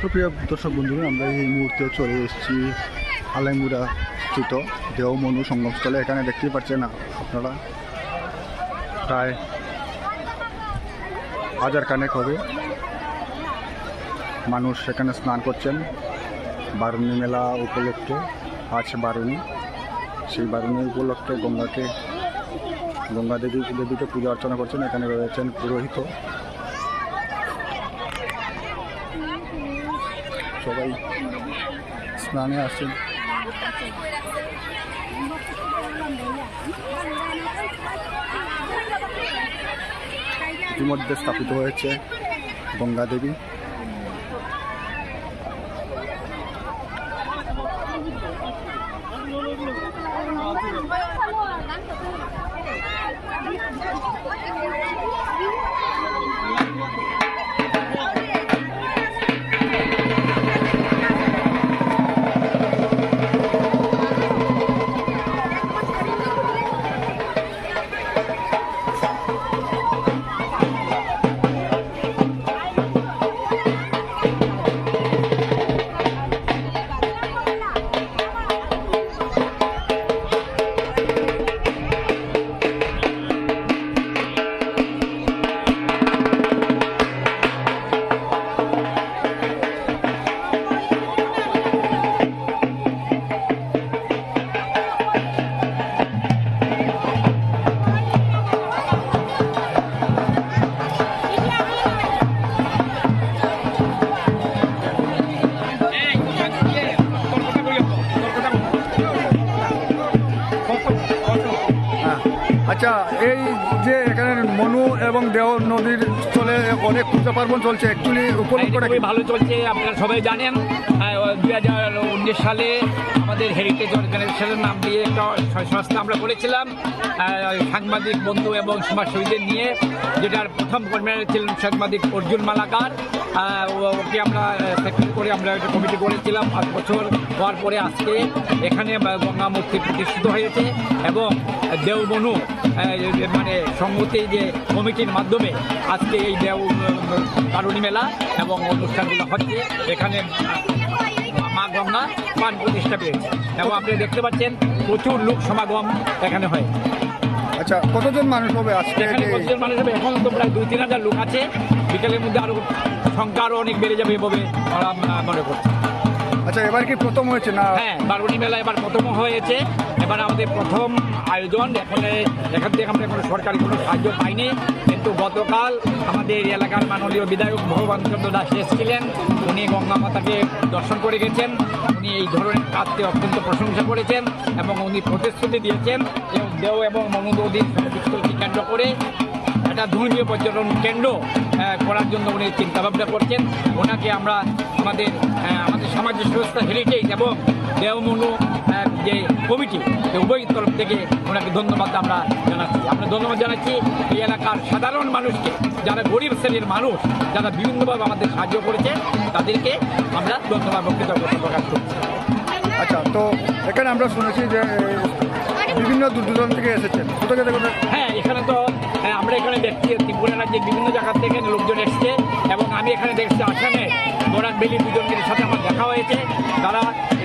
তো প্রিয় দর্শক বন্ধুরা, আমরা এই মুহূর্তে চলে এসেছি আলেমুড়া স্থিত দেওমনু সঙ্গমস্থলে। এখানে দেখতেই পাচ্ছেন আপনারা প্রায় হাজার কানেক হবে। মানুষ সেখানে স্নান করছেন। বারুণী মেলা উপলক্ষে আছে বারুণী। সেই বারুণী উপলক্ষে গঙ্গাকে, গঙ্গা দেবী দেবীকে পূজা অর্চনা করছেন। এখানে রয়েছেন পুরোহিত। সবাই স্নানে আসছেন ইতিমধ্যে স্থাপিত হয়েছে গঙ্গা দেবী। অনেক পূজা পার্বণ চলছে অ্যাকচুয়ালি উপলক্ষটা কি? খুবই ভালো চলছে আপনারা সবাই জানেন। দুই হাজার উনিশ সালে আমাদের হেরিটেজ অর্গানাইজেশনের নাম দিয়ে একটা সংস্থা আমরা করেছিলাম। আহ, সাংবাদিক বন্ধু এবং সমাজসেবীদের নিয়ে যেটার প্রথম কর্মীরা ছিলেন সাংবাদিক অর্জুন মালাকার। ও- ওকে আমরা সেক্রেটারি করে আমরা একটা কমিটি করেছিলাম পাঁচ বছর হওয়ার পরে আজকে। এখানে গঙ্গা মূর্তি প্রতিষ্ঠিত হয়েছে এবং দেওবনু মানে সংহতি যে কমিটির মাধ্যমে আজকে এই দেও কারণী মেলা এবং অনুষ্ঠানগুলো হচ্ছে। এখানে মা গঙ্গা পান প্রতিষ্ঠা পেয়েছে। এবং আপনি দেখতে পাচ্ছেন প্রচুর লোক সমাগম এখানে হয়। আচ্ছা কতজন মানুষ হবে আজকে? এখানে যে- মানুষ হবে? এখন তো প্রায় দুই তিন হাজার লোক আছে। বিকেলের মধ্যে আরও সংখ্যা আরও অনেক বেড়ে যাবে এভাবে আমরা মনে করছি। আচ্ছা এবার কি প্রথম হয়েছে না? হ্যাঁ বারুণী মেলা এবার প্রথম হয়েছে। এবার আমাদের প্রথম আয়োজন, এখন এখান থেকে আমরা কোনো সরকারি কোনো সাহায্য পাইনি। কিন্তু গতকাল আমাদের এলাকার মাননীয় বিধায়ক ভগবান চন্দ্র দাস এসেছিলেন। উনি গঙ্গা মাতাকে দর্শন করে গেছেন। উনি এই ধরনের কাজকে অত্যন্ত প্রশংসা করেছেন এবং উনি প্রতিশ্রুতি দিয়েছেন দেও এবং মনোদীর সমাধিস্থলকে কেন্দ্র করে একটা ধর্মীয় পর্যটন কেন্দ্র করার জন্য উনি চিন্তা ভাবনা করছেন। ওনাকে আমরা আমাদের আমাদের সমাজের সংস্থা হেরিটেজ এবং দেওমনু যে কমিটি উভয় তরফ থেকে ওনাকে ধন্যবাদ আমরা জানাচ্ছি। আমরা ধন্যবাদ জানাচ্ছি এই এলাকার সাধারণ মানুষকে যারা গরিব শ্রেণির মানুষ যারা বিভিন্নভাবে আমাদের সাহায্য করেছে তাদেরকে আমরা ধন্যবাদ এবং কৃতজ্ঞতা প্রকাশ করছি। আচ্ছা তো এখানে আমরা শুনেছি যে বিভিন্ন দূর দূরান্ত থেকে এসেছেন। কোথা থেকে কোথায় হ্যাঁ এখানে তো আমরা এখানে দেখছি ত্রিপুরা রাজ্যের বিভিন্ন জায়গা থেকে লোকজন এসছে এবং আমি এখানে দেখছি আসামে বরাক বেলি দুজনের সাথে আমার দেখা হয়েছে। তারা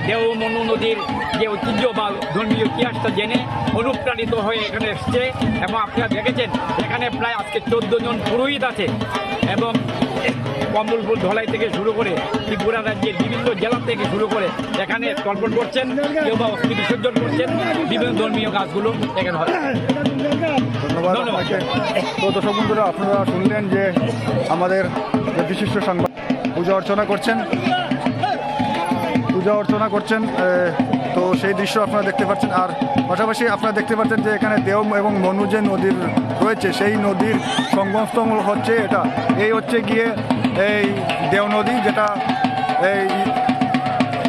দেও, মনু নদীর যে ঐতিহ্য বা ধর্মীয় ইতিহাসটা জেনে অনুপ্রাণিত হয়ে এখানে এসছে এবং আপনারা দেখেছেন, এখানে প্রায় আজকে চোদ্দ জন পুরোহিত আছে এবং কমলপুর ধলাই থেকে শুরু করে ত্রিপুরা রাজ্যের বিভিন্ন জেলা থেকে শুরু করে এখানে তর্পণ করছেন, কেউ বা অস্থি বিসর্জন করছেন, বিভিন্ন ধর্মীয় কাজগুলো এখানে হয়। ধন্যবাদ। আপনাকে। তো দর্শক বন্ধুরা আপনারা শুনলেন যে আমাদের যে বিশিষ্ট সাংবাদিক পূজা অর্চনা করছেন। পূজা অর্চনা করছেন তো সেই দৃশ্য আপনারা দেখতে পাচ্ছেন। আর পাশাপাশি আপনারা দেখতে পাচ্ছেন যে এখানে দেও এবং মনু যে নদীর রয়েছে সেই নদীর সঙ্গমস্থল হচ্ছে এটা। এই হচ্ছে গিয়ে এই দেও নদী যেটা এই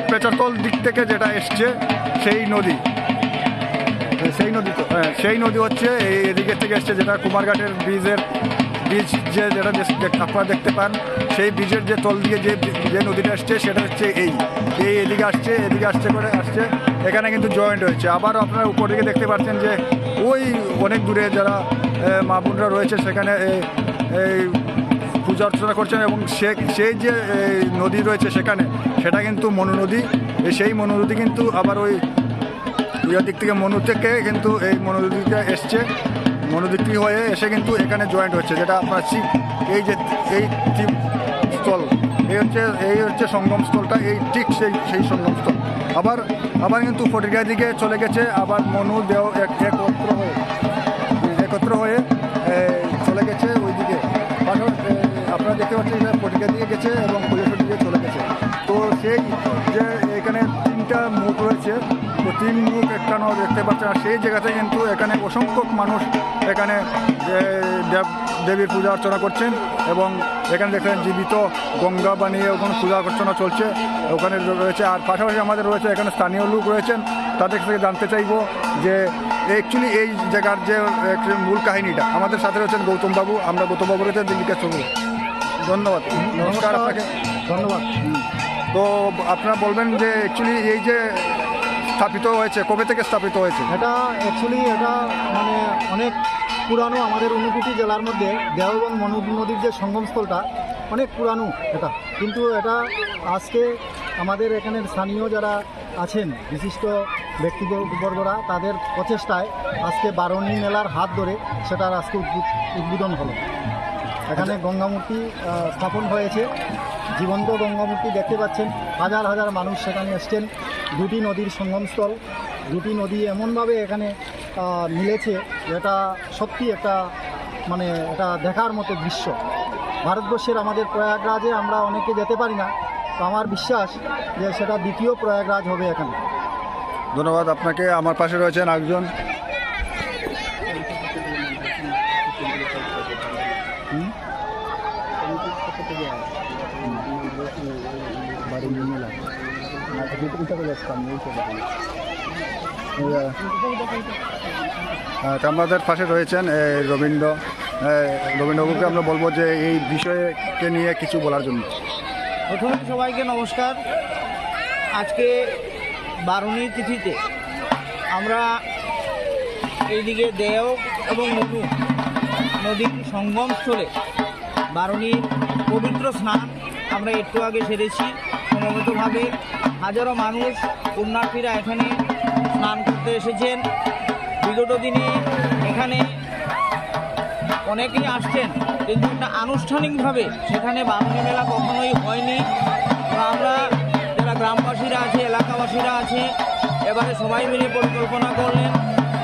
পেচারতল দিক থেকে যেটা এসছে সেই নদী। সেই নদী হ্যাঁ সেই নদী হচ্ছে এই এদিকে থেকে এসছে যেটা কুমারঘাটের ব্রিজের ব্রিজ যে যেটা আপনারা দেখতে পান, সেই ব্রিজের যে তল দিয়ে যে যে নদীটা আসছে সেটা হচ্ছে এই। এই এদিকে আসছে এদিকে আসছে করে আসছে, এখানে কিন্তু জয়েন্ট হয়েছে। আবার আপনারা উপর দিকে দেখতে পাচ্ছেন যে ওই অনেক দূরে যারা মা বোনরা রয়েছে সেখানে এই পূজা অর্চনা করছেন এবং সে সেই যে নদী রয়েছে সেখানে, সেটা কিন্তু মনু নদী। সেই মনু নদী কিন্তু আবার ওই ইয়ার দিক থেকে মনু থেকে কিন্তু এই মনোদিকটা এসছে। মনোদিকটি হয়ে এসে কিন্তু এখানে জয়েন্ট হচ্ছে যেটা আপনার শিব এই যে এই শিব স্থল এই হচ্ছে এই হচ্ছে সঙ্গম স্থলটা এই ঠিক সেই সেই সঙ্গম স্থল। আবার আবার কিন্তু ফটিকার দিকে চলে গেছে আবার মনু দেও এক একত্র হয়ে একত্র হয়ে চলে গেছে ওইদিকে। এ, আপনারা দেখতে পাচ্ছেন যে ফটিকা দিয়ে গেছে এবং কৈলাসের দিকে চলে গেছে। তো সেই যে এখানে তিনটা মুখ রয়েছে তিন মুখ একটা একটানো দেখতে পাচ্ছেন। আর সেই জায়গাতে কিন্তু এখানে অসংখ্য মানুষ এখানে দেব দেবীর পূজা অর্চনা করছেন এবং এখানে দেখেন জীবিত গঙ্গা বানিয়ে ওখানে পূজা অর্চনা চলছে। ওখানে রয়েছে আর পাশাপাশি আমাদের রয়েছে এখানে স্থানীয় লোক রয়েছেন। তাদের থেকে জানতে চাইব যে অ্যাকচুয়ালি এই জায়গার যে মূল কাহিনীটা। আমাদের সাথে রয়েছেন গৌতম বাবু আমরা গৌতম বাবুর কাছে দিল্লিকে শুনব ধন্যবাদ। নমস্কার আপনাকে। ধন্যবাদ। তো আপনারা বলবেন যে অ্যাকচুয়ালি এই যে স্থাপিত হয়েছে? কবে থেকে স্থাপিত হয়েছে? এটা অ্যাকচুয়ালি এটা মানে অনেক পুরানো আমাদের ঊনকোটি জেলার মধ্যে দেও এবং নদীর যে সঙ্গমস্থলটা, অনেক পুরানো এটা। কিন্তু এটা আজকে আমাদের এখানে স্থানীয় যারা আছেন, বিশিষ্ট ব্যক্তিবর্গরা, তাদের প্রচেষ্টায় আজকে বারণী মেলার হাত ধরে সেটার আজকে উদ্বোধন হলো। এখানে গঙ্গামূর্তি স্থাপন হয়েছে। জীবন্ত গঙ্গামূর্তি দেখতে পাচ্ছেন। হাজার হাজার মানুষ সেখানে এসছেন। দুটি নদীর সঙ্গমস্থল। দুটি নদী এমনভাবে এখানে মিলেছে যেটা সত্যি একটা মানে এটা দেখার মতো দৃশ্য। ভারতবর্ষের আমাদের প্রয়াগরাজে আমরা অনেকে যেতে পারি না। তো আমার বিশ্বাস যে সেটা দ্বিতীয় প্রয়াগরাজ হবে এখানে। ধন্যবাদ আপনাকে। আমার পাশে রয়েছেন একজন হ্যাঁ, তো আমাদের পাশে রয়েছেন রবীন্দ্র। রবীন্দ্রবাবুকে আমরা বলব যে এই বিষয়কে নিয়ে কিছু বলার জন্য। প্রথমে সবাইকে নমস্কার। আজকে বারুণী তিথিতে আমরা এইদিকে দেও এবং মনু নদীর সঙ্গমস্থলে বারুণীর পবিত্র স্নান আমরা একটু আগে সেরেছি। সমবেতভাবে হাজারো মানুষ পুণ্যার্থীরা এখানে স্নান করতে এসেছেন। বিগত দিনে এখানে অনেকেই আসছেন, কিন্তু একটা আনুষ্ঠানিকভাবে সেখানে বামুনি মেলা কখনোই হয়নি। আমরা যারা গ্রামবাসীরা আছে, এলাকাবাসীরা আছে, এবারে সবাই মিলে পরিকল্পনা করলেন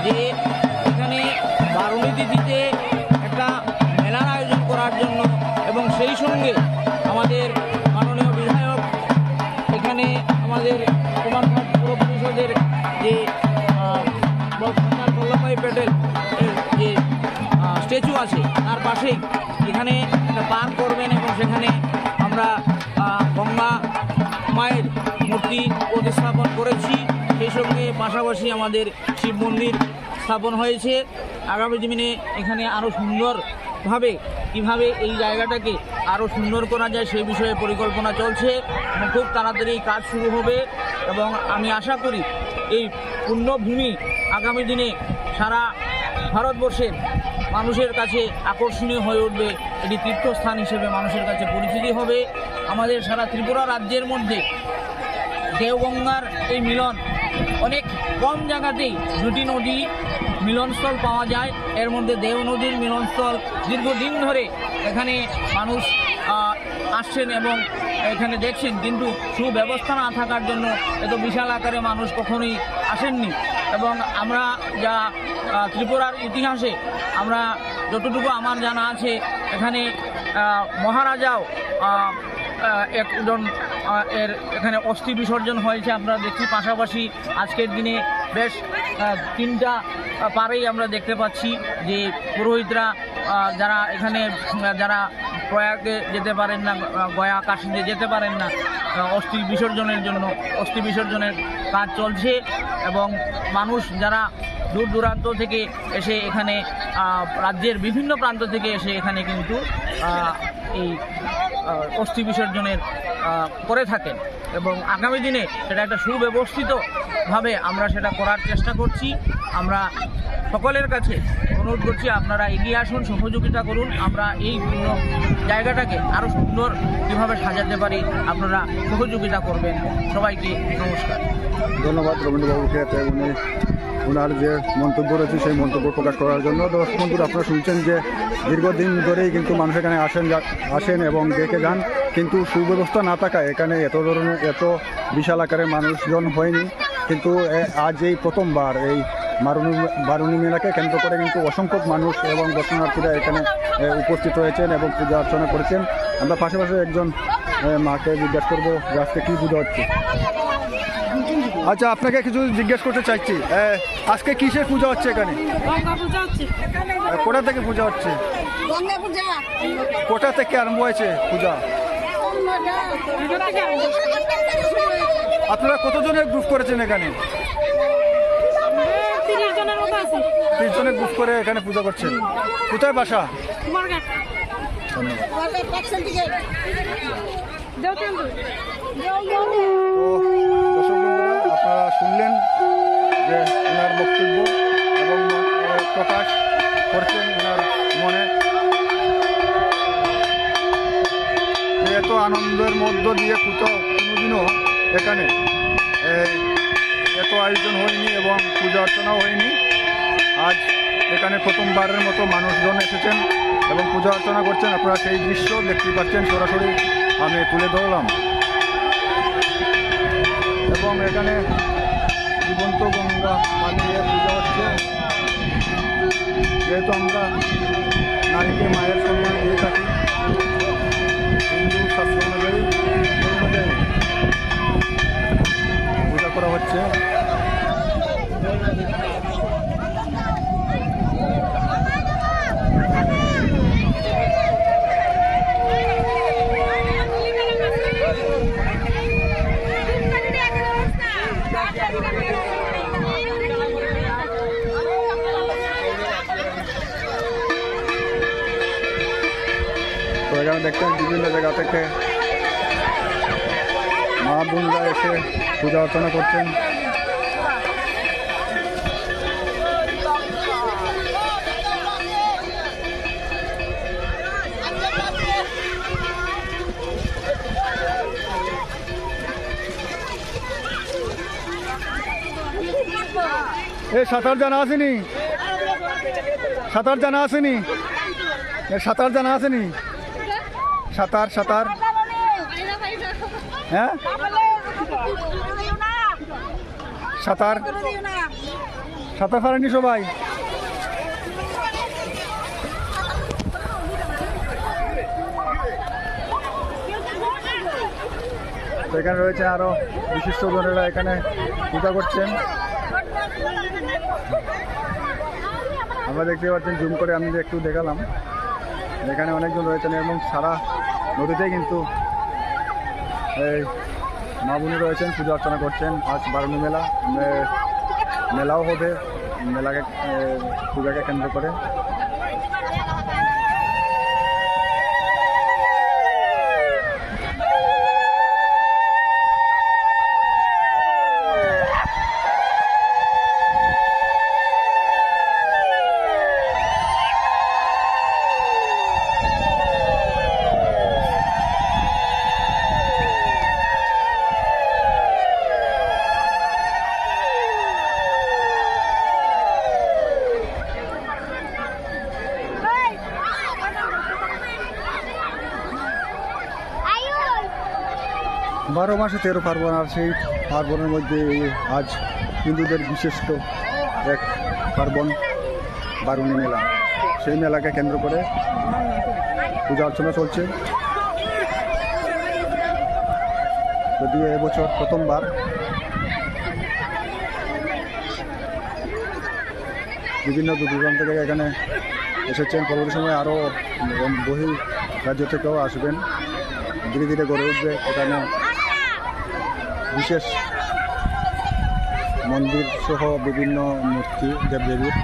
যে এখানে বারুণী তিথিতে আমাদের কুমারঘাট পৌর পরিষদের যে সর্দার বল্লভভাই প্যাটেল যে স্ট্যাচু আছে, তার পাশেই এখানে একটা পার্ক করবেন এবং সেখানে আমরা গঙ্গা মায়ের মূর্তি প্রতিস্থাপন করেছি। সেই সঙ্গে পাশাপাশি আমাদের শিব মন্দির স্থাপন হয়েছে। আগামী দিনে এখানে আরও সুন্দরভাবে কীভাবে এই জায়গাটাকে আরও সুন্দর করা যায় সেই বিষয়ে পরিকল্পনা চলছে এবং খুব তাড়াতাড়ি কাজ শুরু হবে এবং আমি আশা করি এই পুণ্যভূমি আগামী দিনে সারা ভারতবর্ষের মানুষের কাছে আকর্ষণীয় হয়ে উঠবে। এটি তীর্থস্থান হিসেবে মানুষের কাছে পরিচিতি হবে। আমাদের সারা ত্রিপুরা রাজ্যের মধ্যে দেওগঙ্গার এই মিলন অনেক কম জায়গাতেই দুটি নদী মিলনস্থল পাওয়া যায়। এর মধ্যে দেও নদীর মিলনস্থল। দীর্ঘদিন ধরে এখানে মানুষ আসছেন এবং এখানে দেখছেন, কিন্তু সুব্যবস্থা না থাকার জন্য এত বিশাল আকারে মানুষ কখনোই আসেননি। এবং আমরা যা ত্রিপুরার ইতিহাসে আমরা যতটুকু আমার জানা আছে, এখানে মহারাজাও একজন এর এখানে অস্থি বিসর্জন হয়েছে, আমরা দেখছি। পাশাপাশি আজকের দিনে বেশ তিনটা পারেই আমরা দেখতে পাচ্ছি যে পুরোহিতরা যারা এখানে যারা প্রয়াগে যেতে পারেন না গয়া কাশিতে যেতে পারেন না অস্থি বিসর্জনের জন্য, অস্থি বিসর্জনের কাজ চলছে এবং মানুষ যারা দূর দূরান্ত থেকে এসে এখানে রাজ্যের বিভিন্ন প্রান্ত থেকে এসে এখানে কিন্তু এই অস্থি বিসর্জনের করে থাকেন। এবং আগামী দিনে সেটা একটা সুব্যবস্থিতভাবে আমরা সেটা করার চেষ্টা করছি। আমরা সকলের কাছে অনুরোধ করছি, আপনারা এগিয়ে আসুন, সহযোগিতা করুন। আমরা এই পূর্ণ জায়গাটাকে আরও সুন্দর কীভাবে সাজাতে পারি, আপনারা সহযোগিতা করবেন। সবাইকে নমস্কার। ধন্যবাদ রবীন্দ্রবাবুকে ওনার যে মন্তব্য রয়েছে, সেই মন্তব্য প্রকাশ করার জন্য। দর্শক বন্ধুরা, আপনারা শুনছেন যে দীর্ঘদিন ধরেই কিন্তু মানুষ এখানে আসেন আসেন এবং দেখে যান, কিন্তু সুব্যবস্থা না থাকায় এখানে এত ধরনের, এত বিশাল আকারে মানুষজন হয়নি। কিন্তু আজ এই প্রথমবার এই মারুনি বারুণী মেলাকে কেন্দ্র করে কিন্তু অসংখ্য মানুষ এবং দর্শনার্থীরা এখানে উপস্থিত হয়েছেন এবং পূজা অর্চনা করেছেন। আমরা পাশাপাশি একজন মাকে জিজ্ঞাসা করব যে আজকে কী পুজো হচ্ছে? আচ্ছা আপনাকে কিছু জিজ্ঞেস করতে চাইছি। আজকে কিসের পূজা হচ্ছে এখানে? কোথা থেকে পূজা হচ্ছে? কোথা থেকে আরম্ভ হয়েছে পূজা। আপনারা কতজনের গ্রুপ করেছেন এখানে? তিরিশ জনের গ্রুপ করে এখানে পূজা করছেন। কোথায় বাসা? তোমার ঘাট দেও তেন্দু তো দর্শক বন্ধুরা আপনারা শুনলেন যে ওনার বক্তব্য এবং প্রকাশ করছেন ওনার মনে। এত আনন্দের মধ্য দিয়ে কোথাও কোনোদিনও এখানে এত আয়োজন হয়নি এবং পূজা অর্চনাও হয়নি। আজ এখানে প্রথমবারের মতো মানুষজন এসেছেন এবং পূজা অর্চনা করছেন। আপনারা সেই দৃশ্য দেখতে পাচ্ছেন। সরাসরি আমি তুলে ধরলাম। এবং এখানে জীবন্ত গঙ্গা পানিয়ে পূজা হচ্ছে। যেহেতু আমরা নারীকে মায়ের সম্মান দিয়ে থাকি, হিন্দু শাস্ত্র অনুযায়ী পূজা করা হচ্ছে। বিভিন্ন জায়গা থেকে মা বোনরা এসে পূজা অর্চনা করছেন। এ, সাঁতার জানা আসেনি। সাঁতার জানা আসেনি। সাঁতার জানা আসেনি। সাঁতার সাঁতার। হ্যাঁ? সাঁতার। সাঁতার পারেনি সবাই। এখানে রয়েছে আরও বিশিষ্ট জনেরা এখানে পূজা করছেন। আমরা দেখতে পাচ্ছেন, জুম করে আমি একটু দেখালাম। এখানে অনেকজন রয়েছেন এবং সারা নদীতেই কিন্তু এই মা বোনি রয়েছেন, পুজো অর্চনা করছেন। আজ বারুণী মেলা মেলাও হবে। মেলাকে পূজাকে কেন্দ্র করে। মাসে তেরো পার্বণ আর সেই পার্বণের মধ্যে আজ হিন্দুদের বিশিষ্ট এক পার্বণ বারুণী মেলা। সেই মেলাকে কেন্দ্র করে পূজা অর্চনা চলছে। যদিও এবছর প্রথমবার বিভিন্ন দূর দূরান্ত থেকে এখানে এসেছেন। পরবর্তী সময় আরও বহি রাজ্য থেকেও আসবেন। ধীরে ধীরে গড়ে উঠবে এখানে বিশেষ মন্দির সহ বিভিন্ন মূর্তি দেবদেবীর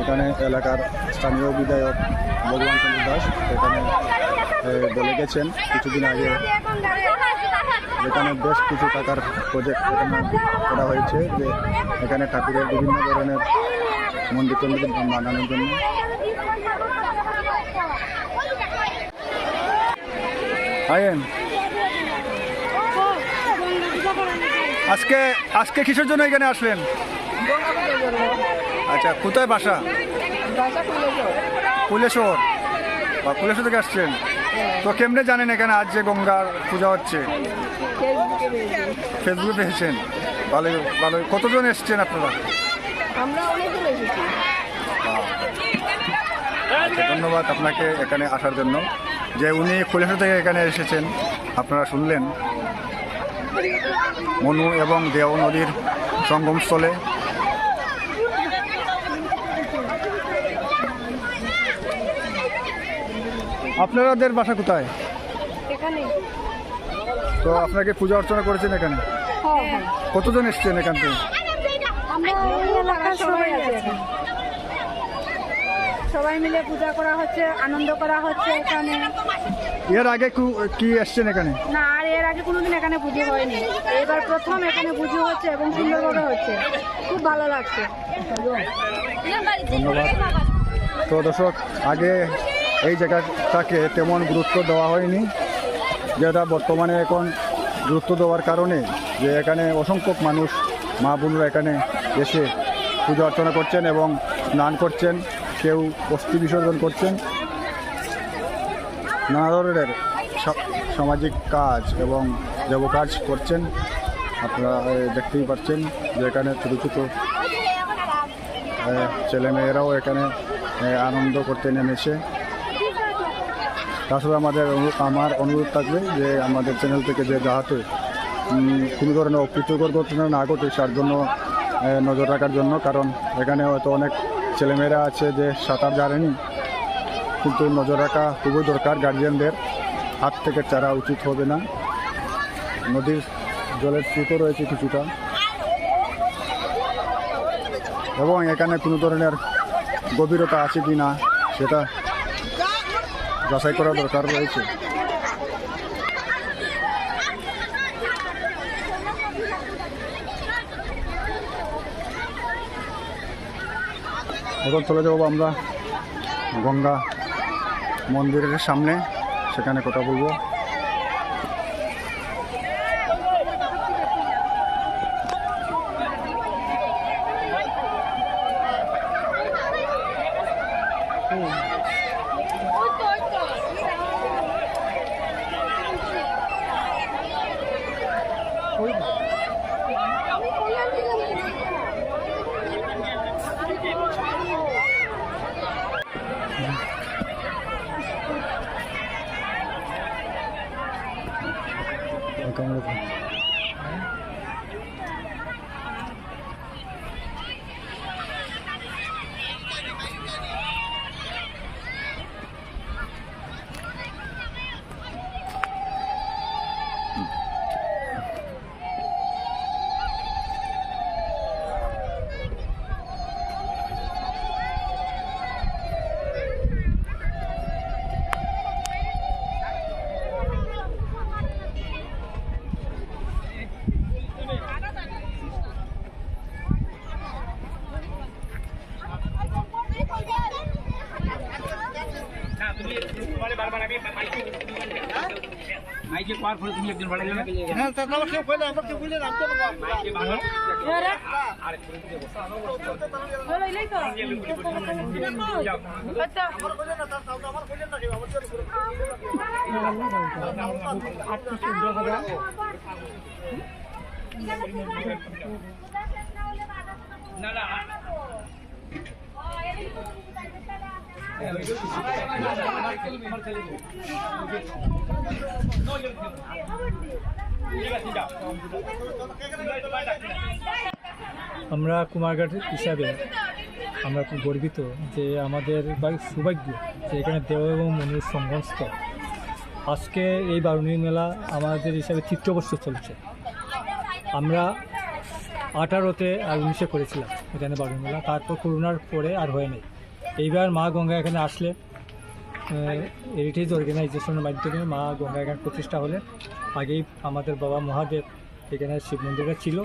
এখানে এলাকার স্থানীয় বিধায়ক ভগবান চন্দ্র দাস এখানে বলে গেছেন কিছুদিন আগে এখানে বেশ কিছু টাকার প্রজেক্ট এখানে করা হয়েছে যে এখানে ঠাকুরের বিভিন্ন ধরনের মন্দির টন্দির বানানোর জন্য। আয়েন আজকে আজকে কিসের জন্য এখানে আসলেন? আচ্ছা কোথায় বাসা? কুলেশ্বর। বা কুলেশ্বর থেকে আসছেন। তো কেমনে জানেন এখানে আজ যে গঙ্গার পূজা হচ্ছে? ফেসবুকে পেয়েছেন ভালো ভালো। কতজন এসছেন আপনারা? আচ্ছা, ধন্যবাদ আপনাকে এখানে আসার জন্য। যে উনি কৈলাসর থেকে এখানে এসেছেন আপনারা শুনলেন। মনু এবং দেও নদীর সঙ্গমস্থলে। আপনাদের বাসা কোথায়? তো আপনাকে পূজা অর্চনা করেছেন এখানে? হ্যাঁ কতজন এসছেন এখান থেকে? সবাই মিলে পূজা করা হচ্ছে আনন্দ করা হচ্ছে এখানে। এর আগে কু- এসছেন এখানে? না আর এর আগে কোনোদিন এখানে পুজো হয়নি। এবার প্রথম এখানে পুজো হচ্ছে এবং সুন্দরভাবে হচ্ছে। খুব ভালো লাগছে। ধন্যবাদ। তো দর্শক আগে এই জায়গাটাকে তেমন গুরুত্ব দেওয়া হয়নি। যেটা বর্তমানে এখন গুরুত্ব দেওয়ার কারণে যে এখানে অসংখ্য মানুষ মা বোনরা এখানে এসে পুজো অর্চনা করছেন এবং স্নান করছেন। কেউ অস্থি বিসর্জন করছেন। নানা ধরনের সামাজিক কাজ এবং দেব কাজ করছেন। আপনারা দেখতেই পাচ্ছেন যে এখানে ছোটো ছোটো ছেলেমেয়েরাও এখানে আনন্দ করতে নেমেছে। তাছাড়া আমাদের আমার অনুরোধ থাকবে যে আমাদের চ্যানেল থেকে যে যাহাতে কোনো ধরনের অপ্রীতিকর ঘটনা না ঘটে, তার জন্য নজর রাখার জন্য, কারণ এখানে হয়তো অনেক ছেলেমেয়েরা আছে যে সাঁতার জানেনি, কিন্তু নজর রাখা খুবই দরকার গার্জিয়ানদের হাত থেকে চারা উচিত হবে না। নদীর জলের স্রোতও রয়েছে কিছুটা। এবং এখানে কোনো ধরনের গভীরতা আছে কি না সেটা যাচাই করা দরকার রয়েছে। এখন চলে যাব আমরা গঙ্গা মন্দিরের সামনে। সেখানে কথা বলব। পাওয়ার ফলে তুমি একজন বাড়ি যাবে? ভালো এলেই তো। আচ্ছা না না আমরা কুমারঘাট হিসাবে আমরা খুব গর্বিত যে আমাদের সৌভাগ্য যে এখানে দেব এবং মনির সঙ্গমস্থল আজকে এই বারুণী মেলা আমাদের হিসাবে তৃতীয় চলছে। আমরা আঠারোতে আর উনিশে করেছিলাম এখানে বারুণী মেলা। তারপর করোনার পরে আর হয়নি। এইবার মা গঙ্গা এখানে আসলে হেরিটেজ অর্গানাইজেশনের মাধ্যমে মা গঙ্গা এখানে প্রতিষ্ঠা হলে। আগেই আমাদের বাবা মহাদেব এখানে শিব মন্দিরটা ছিল।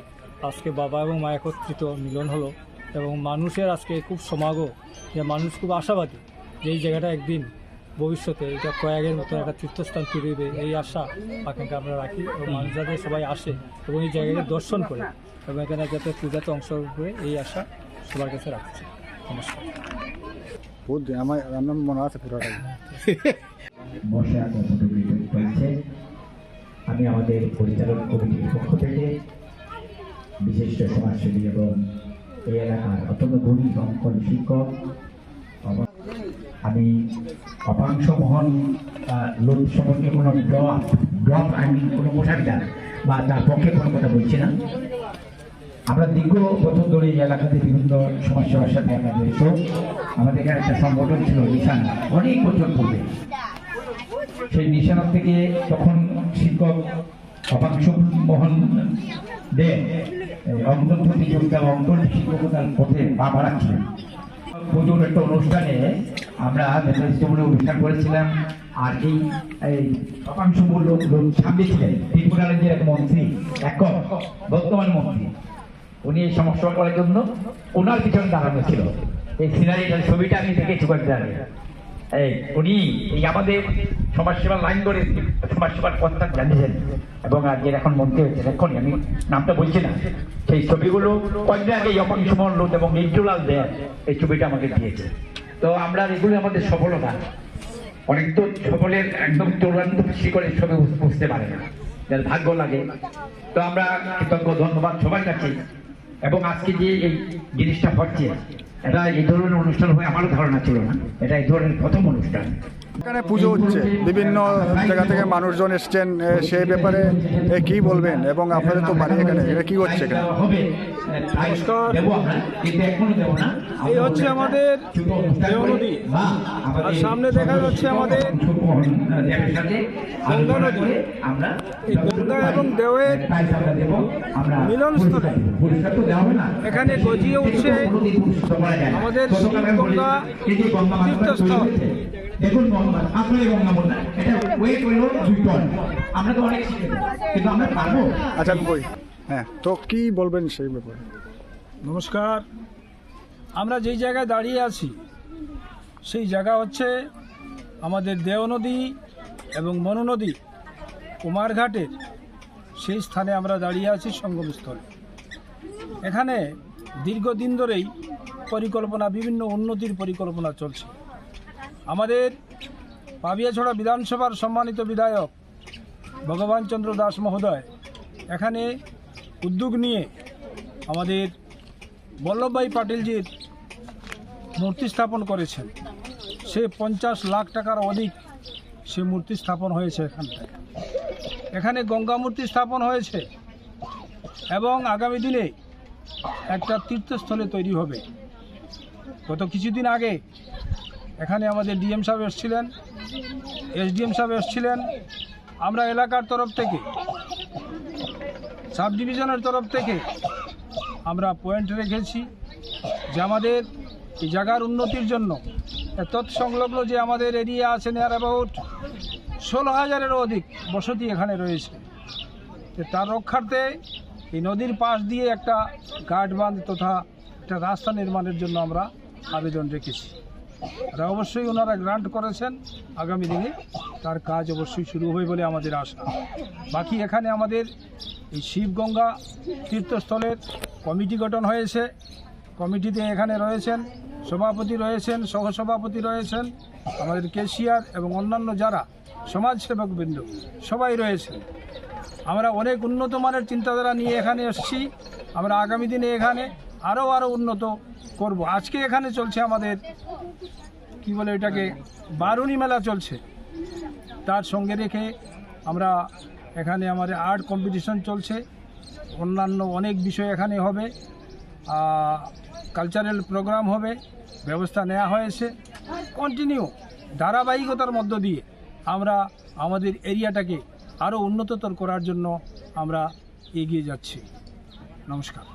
আজকে বাবা এবং মা একত্রিত মিলন হলো এবং মানুষের আজকে খুব সমাগম, যে মানুষ খুব আশাবাদী যে এই জায়গাটা একদিন ভবিষ্যতে এটা প্রয়াগের মতো একটা তীর্থস্থান তৈরি হবে, এই আশা আপনাকে আমরা রাখি এবং মানুষ যাতে সবাই আসে এবং এই জায়গাটা দর্শন করে এবং এখানে যাতে পূজাতে অংশগ্রহণ করে, এই আশা সবার কাছে রাখছি। নমস্কার। বহুত আমার আমার মনে আছে পুরোটাই আছে ফটোগুলি হয়েছে আমি আমাদের পরিচালক কমিটির পক্ষ থেকে বিশিষ্ট সমাজসেবী এবং এই এলাকার অত্যন্ত গুণী অঙ্কন শিক্ষক আমি অপাংশ মহন লোক সম্পর্কে কোনো ড্রপ ড্রপ আমি কোনো মোটাবিদা বা তার পক্ষে কোনো কথা বলছি না। আমরা দীর্ঘ বছর ধরে এই এলাকাতে বিভিন্ন সমস্যার সাথে আমরা জড়িত। আমাদের এখানে একটা সংগঠন ছিল নিশান। অনেক বছর পূর্বে। সেই নিশানা থেকে তখন শিক্ষক অপাংশ মোহন দে অঙ্কন প্রতিযোগিতা অঙ্কন শিক্ষকতার পথে পা বাড়াচ্ছিলেন। পুজোর একটা অনুষ্ঠানে আমরা নেতৃত্বমূলক অনুষ্ঠান করেছিলাম, আর এই অপাংশ লোক লোক সামনে ছিলেন ত্রিপুরা রাজ্যের এক মন্ত্রী একক বর্তমান মন্ত্রী উনি এই সমস্যা করার জন্য ওনার পিছনে দাঁড়ানো ছিল। এই সিনারিটার ছবিটা আমি দেখেছি আগে। এই উনি এই আমাদের সমাজসেবার লাইন ধরে সমাজসেবার পথটা জানিয়েছেন এবং আজকে এখন মন্ত্রী হয়েছেন। এখনই আমি নামটা বলছি না। সেই ছবিগুলো কয়েকদিন আগে অপাংশ মল্লুদ এবং নির্জলাল দেয় এই ছবিটা আমাকে দিয়েছে। তো আমরা এগুলো আমাদের সফলতা। অনেক তো সকলের একদম চূড়ান্ত শিকড়ের সঙ্গে বুঝতে পারে না। যার ভাগ্য লাগে। তো আমরা কৃতজ্ঞ, ধন্যবাদ সবার কাছে এবং আজকে যে এই জিনিসটা হচ্ছে, এটা এই ধরনের অনুষ্ঠান হয়ে আমারও ধারণা ছিল না, এটা এই ধরনের প্রথম অনুষ্ঠান। এখানে পুজো হচ্ছে বিভিন্ন জায়গা থেকে মানুষজন এসছেন সেই ব্যাপারে কি বলবেন এবং আপনাদের তো বাড়ি এখানে এটা কি হচ্ছে এখানে এই হচ্ছে আমাদের। আর সামনে দেখা যাচ্ছে আমাদের গঙ্গা নদী। এই গঙ্গা এবং দেওয়ের মিলনস্থলে এখানে গজিয়ে উঠছে আমাদের শিবগঙ্গা তীর্থস্থল। দেখুন গঙ্গা আসলে গঙ্গা বন্যা এটা ওয়েট হইল দুই টন। আমরা তো অনেক শিখেছি কিন্তু আমরা পারব? আচ্ছা কই হ্যাঁ তো কি বলবেন সেই ব্যাপারে? নমস্কার। আমরা যেই জায়গায় দাঁড়িয়ে আছি সেই জায়গা হচ্ছে আমাদের দেও নদী এবং মনু নদী কুমারঘাটের সেই স্থানে আমরা দাঁড়িয়ে আছি সঙ্গমস্থলে। এখানে দীর্ঘদিন ধরেই পরিকল্পনা বিভিন্ন উন্নতির পরিকল্পনা চলছে। আমাদের পাবিয়াছড়া বিধানসভার সম্মানিত বিধায়ক ভগবান চন্দ্র দাস মহোদয়, এখানে উদ্যোগ নিয়ে আমাদের বল্লভভাই পাটিলজির মূর্তি স্থাপন করেছেন। সে পঞ্চাশ লাখ টাকার অধিক সে মূর্তি স্থাপন হয়েছে এখানটায় এখানে গঙ্গা মূর্তি স্থাপন হয়েছে এবং আগামী দিনে একটা তীর্থস্থলে তৈরি হবে। গত কিছুদিন আগে এখানে আমাদের ডিএম সাহেব এসেছিলেন, এসডিএম সাহেব এসেছিলেন। আমরা এলাকার তরফ থেকে সাব ডিভিশনের তরফ থেকে আমরা পয়েন্ট রেখেছি যে আমাদের এই জায়গার উন্নতির জন্য তৎসংলগ্ন যে আমাদের এরিয়া আছে নিয়ার অ্যাবাউট ষোলো হাজারেরও অধিক বসতি এখানে রয়েছে। তার রক্ষার্থে এই নদীর পাশ দিয়ে একটা গার্ড বাঁধ তথা একটা রাস্তা নির্মাণের জন্য আমরা আবেদন রেখেছি। আর অবশ্যই ওনারা গ্রান্ট করেছেন আগামী দিনে। তার কাজ অবশ্যই শুরু হবে বলে আমাদের আশা। বাকি এখানে আমাদের এই শিবগঙ্গা তীর্থস্থলের কমিটি গঠন হয়েছে। কমিটিতে এখানে রয়েছেন, সভাপতি রয়েছেন, সহসভাপতি রয়েছেন, আমাদের কেশিয়ার এবং অন্যান্য যারা সমাজসেবকবৃন্দ সবাই রয়েছেন। আমরা অনেক উন্নত মানের চিন্তাধারা নিয়ে এখানে এসেছি। আমরা আগামী দিনে এখানে আরও আরও উন্নত করব। আজকে এখানে চলছে আমাদের, কি বলে এটাকে, বারুণী মেলা চলছে। তার সঙ্গে রেখে আমরা এখানে আমাদের আর্ট কম্পিটিশন চলছে। অন্যান্য অনেক বিষয় এখানে হবে। কালচারাল প্রোগ্রাম হবে। ব্যবস্থা নেওয়া হয়েছে। কন্টিনিউ ধারাবাহিকতার মধ্য দিয়ে আমরা আমাদের এরিয়াটাকে আরও উন্নততর করার জন্য আমরা এগিয়ে যাচ্ছি। নমস্কার।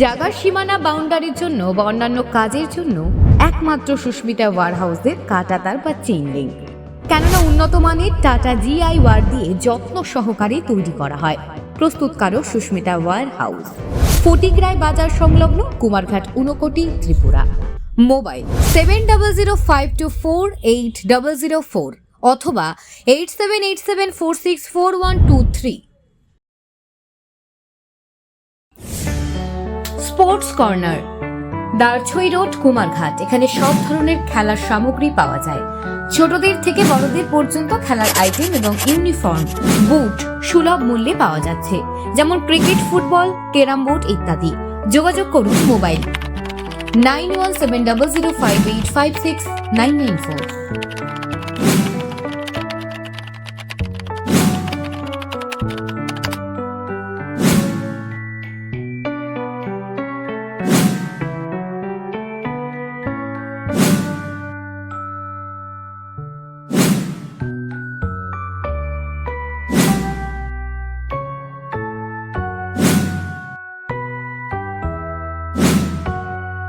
জাগার সীমানা বাউন্ডারির জন্য বা অন্যান্য কাজের জন্য একমাত্র সুস্মিতা ওয়ার হাউসের কাটাতার বা চেইন কেননা উন্নত মানের টাটা জিআই ওয়ার দিয়ে যত্ন সহকারে তৈরি করা হয়। প্রস্তুতকারক সুস্মিতা ওয়ার হাউস ফটিকরায় বাজার সংলগ্ন Kumarghat Unakoti Tripura. Mobile seven double zero five two four eight double zero four অথবা eight seven eight seven four six four one two three sports corner Darchhai road, Kumarghat. এখানে সব ধরনের খেলার সামগ্রী পাওয়া যায়। ছোটদের থেকে বড়দের পর্যন্ত খেলার আইটেম এবং ইউনিফর্ম বুট সুলভ মূল্যে পাওয়া যাচ্ছে। যেমন ক্রিকেট ফুটবল ক্যারাম বোর্ড ইত্যাদি। যোগাযোগ করুন মোবাইল 917005856994